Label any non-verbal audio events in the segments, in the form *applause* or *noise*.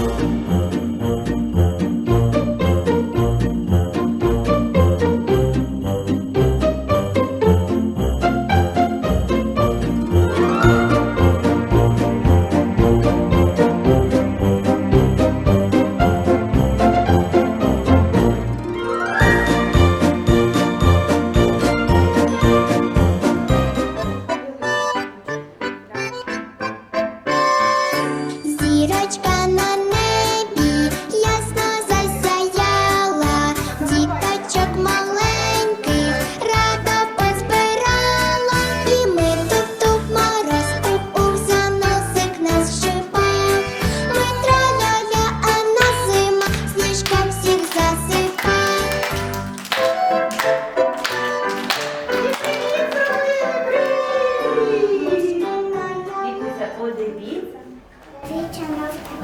oh you.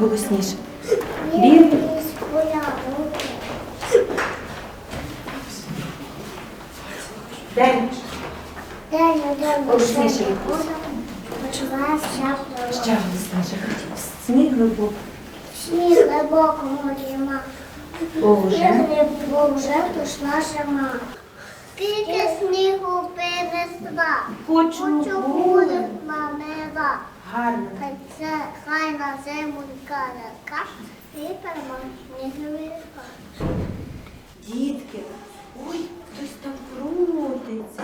Голосніше. він. День. Голосніше, Ще голосніше. Сніг глибоко. Сніг глибокому зима. Уже. Сніг вже пішла зима. Скільки снігу пересла, Хочу буде. буде Гарно. Хай це хай на зиму калека, і снігові. Дітки. Ой, хтось там крутиться.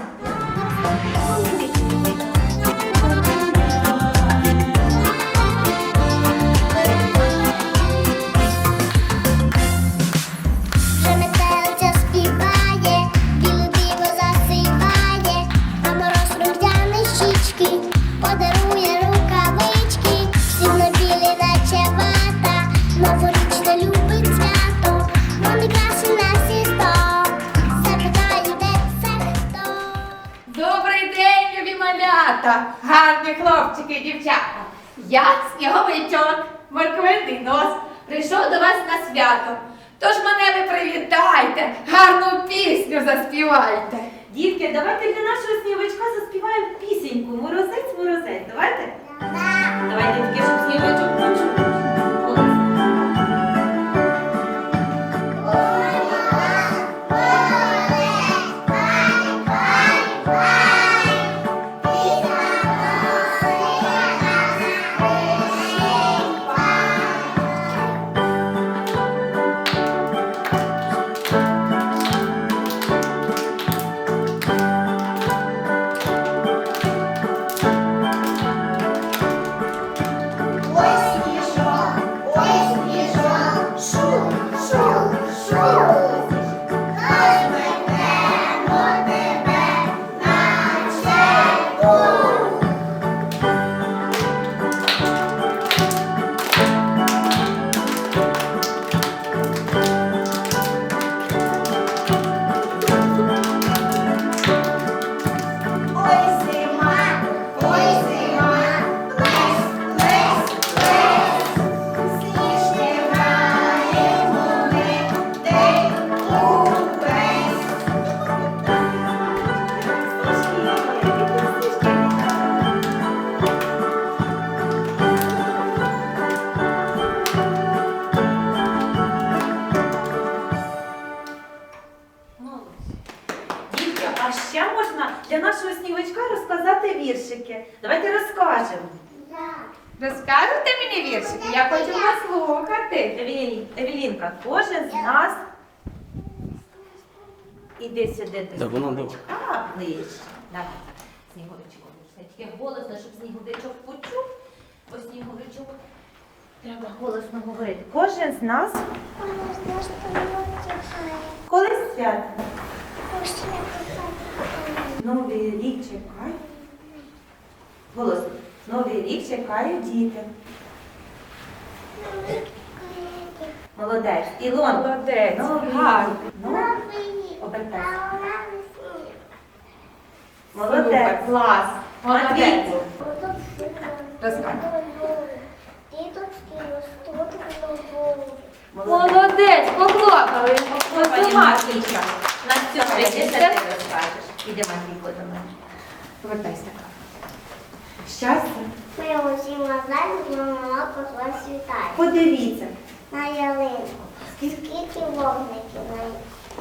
Евелінка, кожен з нас. Іди сюди до Да, воно ближче. Давай. Сніговичку. Тільки голосно, щоб сніговичок почув. Бо сніговичок треба голосно говорити. Кожен з нас коли свято. Новий рік чекає. Голосно. Новий рік чекають діти. Молодець. Ілон. Молодець, Новий гарно. Ну. Супер, Молодець. клас. Молодець. Діточки ростуть голову. Молодець. Поклопали. Ось Матвійка. На цьому ти розкажеш. Іди, Матвійко, до мене. Повертайся. Щастя, Ми усі мазаємо, мама посла світає. Подивіться. На ялинку. Скільки вогників на.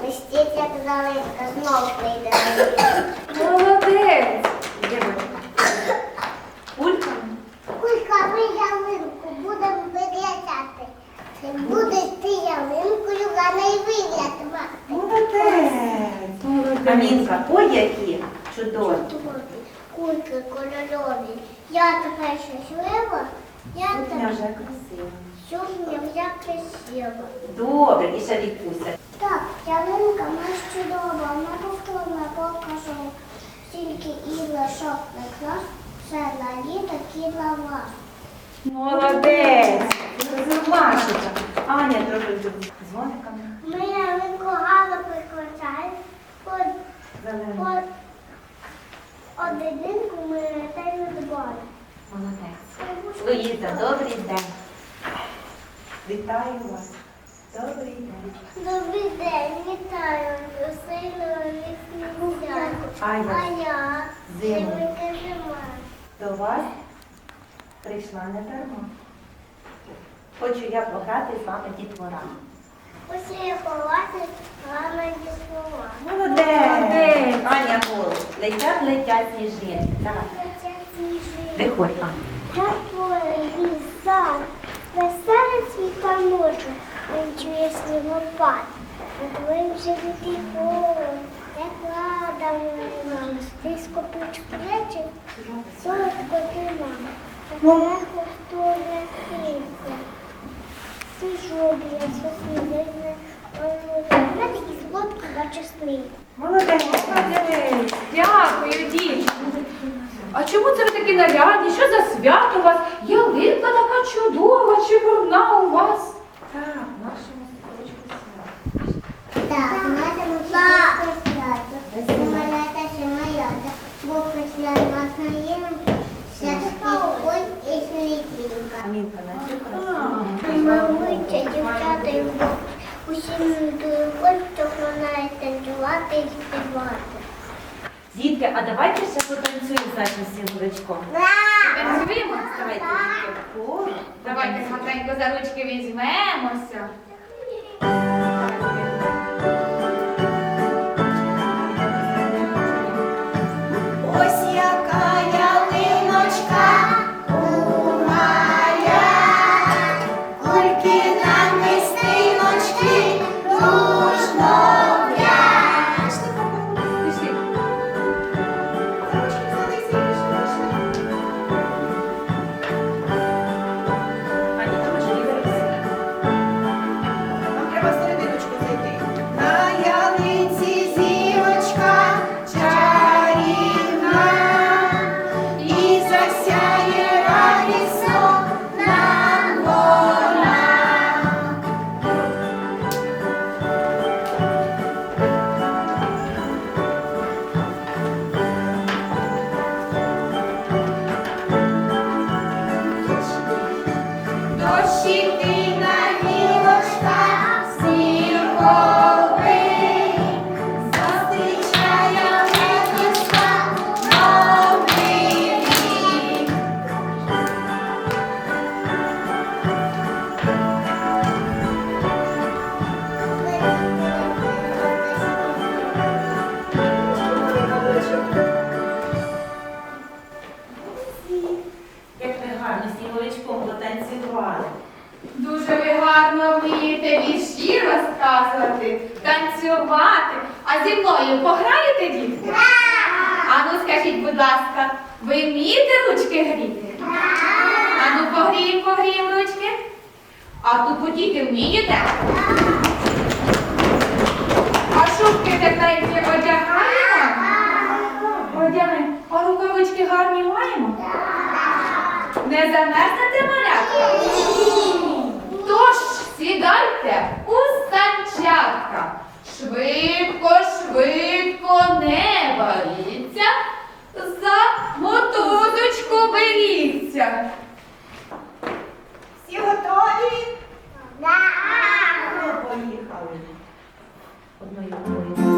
Листить, як залинка, знов прийде на ялинку. Молодець. Дівочка. Кулька. Кулька, ми ялинку будемо вирятати. Ти будеш ти ялинкою, а не вирятувати. Молодець. Амінка, ой, які чудові. Кульки кольорові. Я така щаслива, я Сукня така вже красива. Сьогодні я красива. Добре, і ще Вікуся. Так, ялинка наш чудова, вона повторна покажу. Тільки і лишок прикрас, все на літо кідла вас. Молодець. Машечка. Аня трохи з дзвониками. Ми ялинку гарно прикрашаємо. Под, одинку ми ретельно дбаємо. Молодець. Луїза, добрий день. Вітаю вас. Добрий день. Добрий день, вітаю. А я? Зиму. Зима. До вас прийшла не дарма. Хочу я пограти з вами дітвора. Ось я ховати гарненькі слова. Молодець. Аня голос. Летять, летять сніжинки. Летять сніжинки. Виходь, Аня. Я твоє цвіта ночі, він чує снігопад. Твоїм животі холод, як лада мама, близько плеч плечі, солодко ти мама, зверху хто не хилиться. Сижу біля сосни, визне, раді і солодко наче сни. Молодець. Молодець. Дякую, дівчинко. А чому це ви такі нарядні? Що за свято у вас? Ялинка така чудова, чепурна у вас. Так, в нашому садочку свято. Так, нашому свято свято. Малята чи малята, бо після нас наїм святий ой і світінка. Амінка, наче. Мабуть, дівчата і усім дуже хто знає танцювати і співати. Дітки, а давайте ще потанцюємо з нашим сніговичком. Танцюємо? Давайте, дітки. Давайте гарненько за ручки візьмемося. Танцювати. А зі мною пограєте, дітки? А ну скажіть, будь ласка, ви вмієте ручки гріти? А ну погріємо, погріємо ручки. А тут тупотіти вмієте? А шубки тепленькі одягаємо? Одягаємо. А рукавички гарні маємо? Не замерзнете малятка? Тож сідайте у санчатка. Швидко, швидко не боріться, за мотузочку беріться. Всі готові? Ну, поїхали. Одною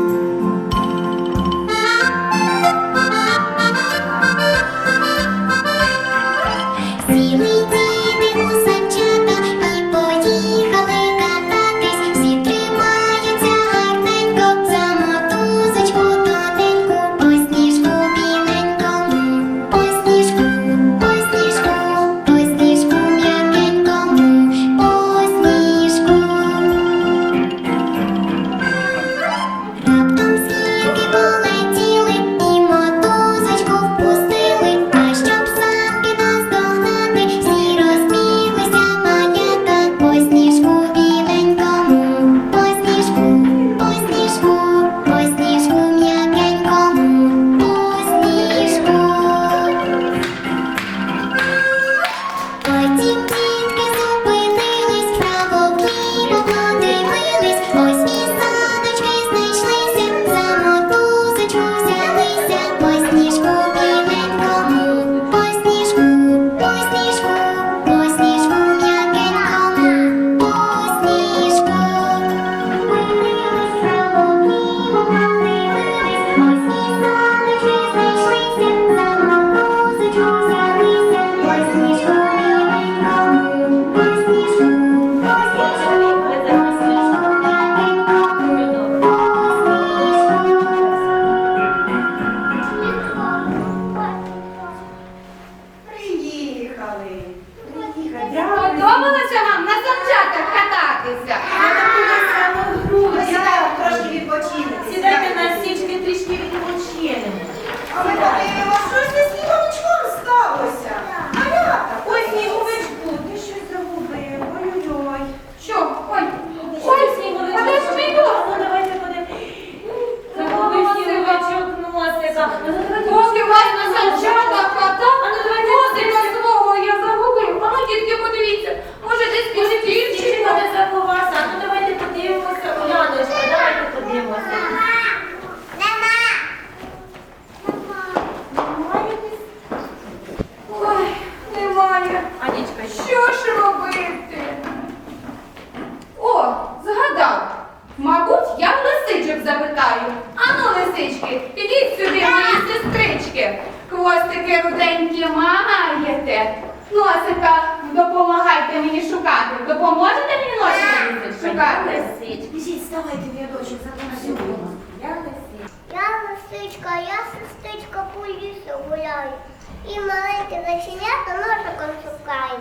шукаю.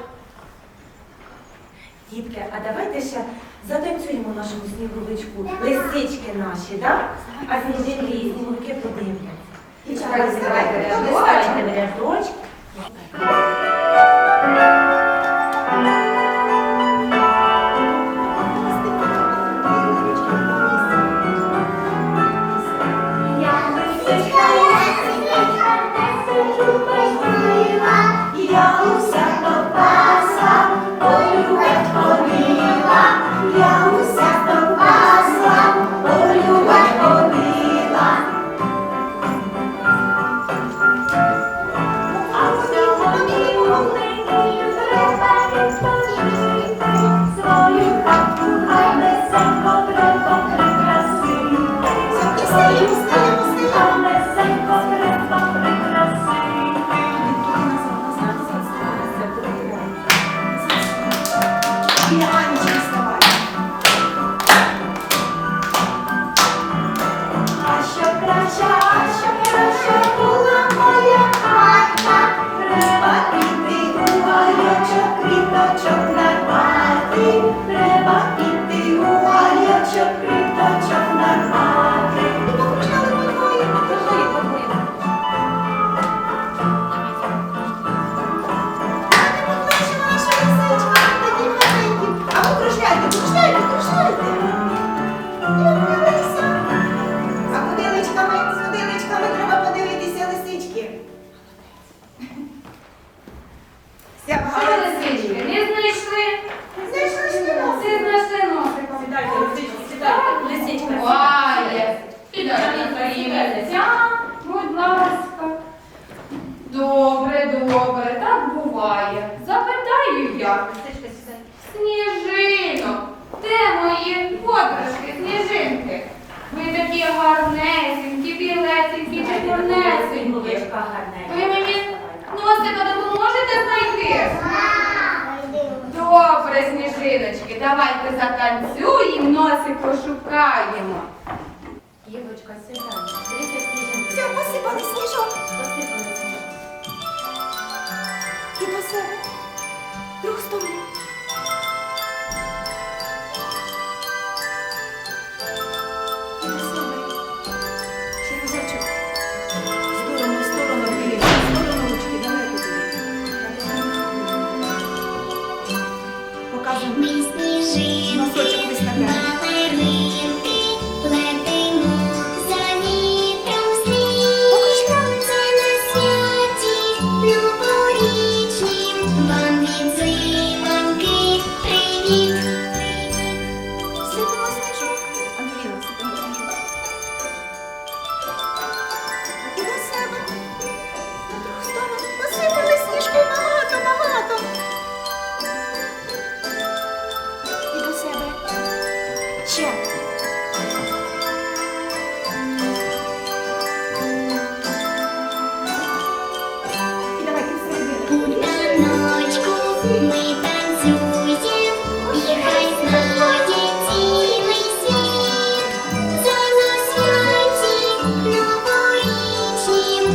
Дітки, а давайте ще затанцюємо нашому сніговичку. Лисички наші, так? А сніжинки і снігурки подивляться. Дівчатка, розкривайте бережочок.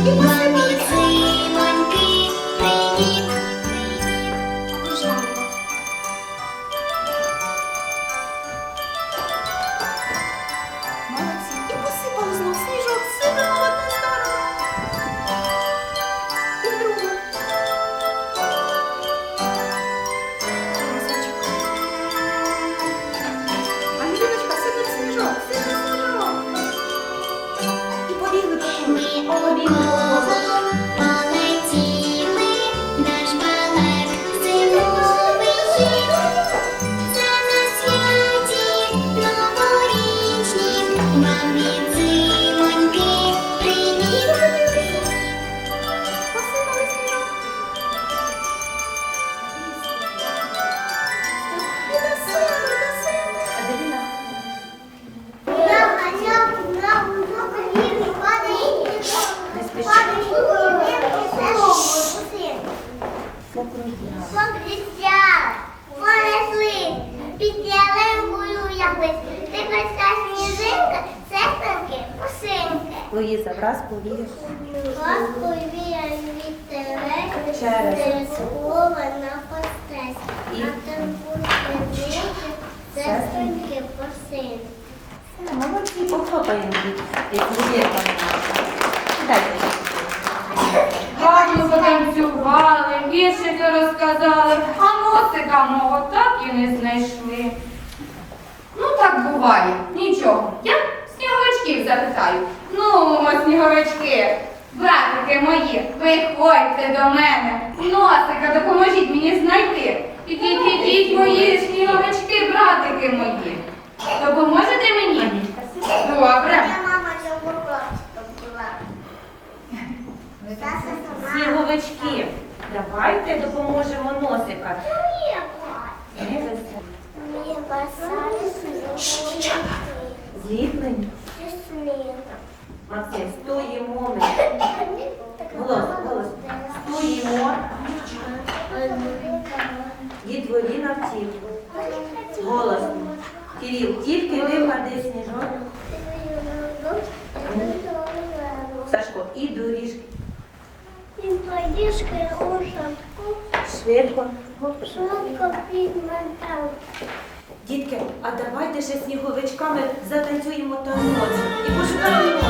You враз повієш. Вас повіяє вітерець, Через. слова на. І? На темпу сидіти, сестринки посин. Молодці, похлопаємо від Луїза. Дайте. Гарно потанцювали, віршики розказали, а носика мого так і не знайшли. Ну так буває, нічого. Я сніговичків запитаю. Ну, мо, сніговички, братики мої, виходьте до мене. Носика, допоможіть мені знайти. Ідіть, ідіть, мої сніговички, братики мої. Допоможете мені? Добре. Сніговички, давайте допоможемо носика. Зліплені. Максим, стоїмо ми. *laughs* Голос, голос. Стоїмо. Дітворі на втілку. Голосно. Кирил, тільки випаде сніжок. Сашко, і доріжки. Він подішки у шапку, Швидко. шапка підмотав. Дітки, а давайте ще сніговичками затанцюємо танок і пошукаємо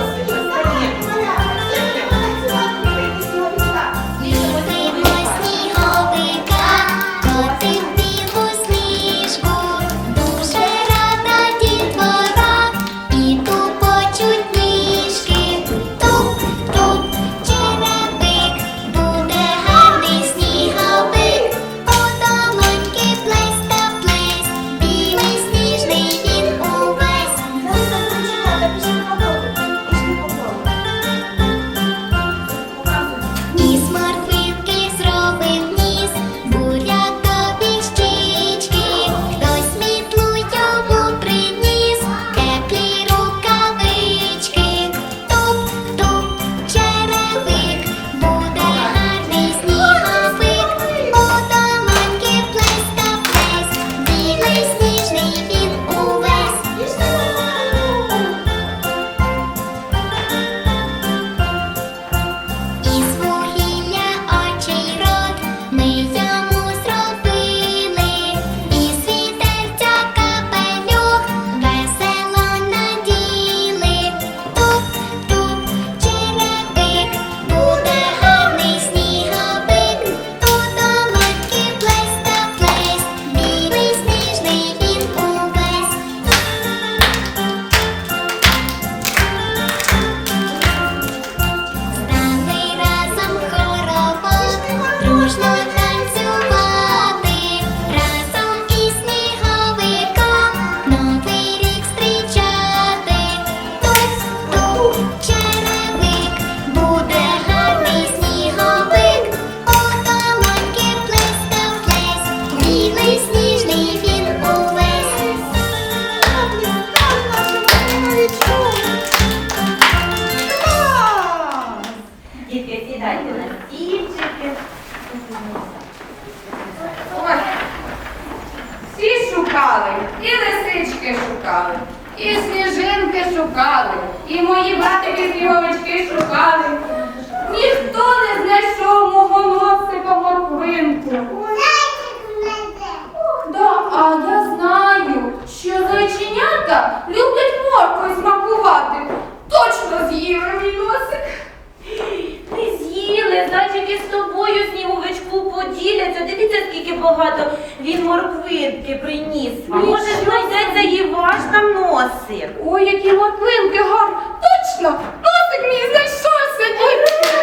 носик? Ой, які морквинки гарні. Точно! Носик мій знайшовся, дітки!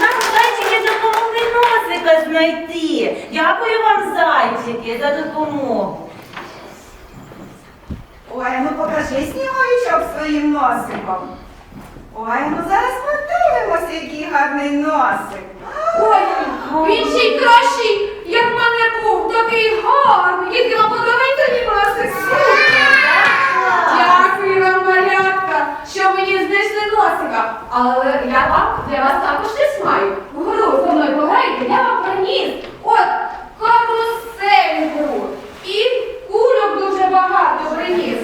Нам зайчики допомогли носика знайти. Дякую вам, зайчики, за допомогу. Ой, ну покажи сніговичок своїм носиком. Ой, ну зараз подивимося, який гарний носик. Ой, він ще й кращий, як в мене був, такий гарний. Дітки, вам подобається мій носик? Вам, малятка, що мені знайшли носика. Але я вам для вас також щось маю. Гру зі мною пограйте, я вам приніс. От, карусель гру. І кульок дуже багато приніс.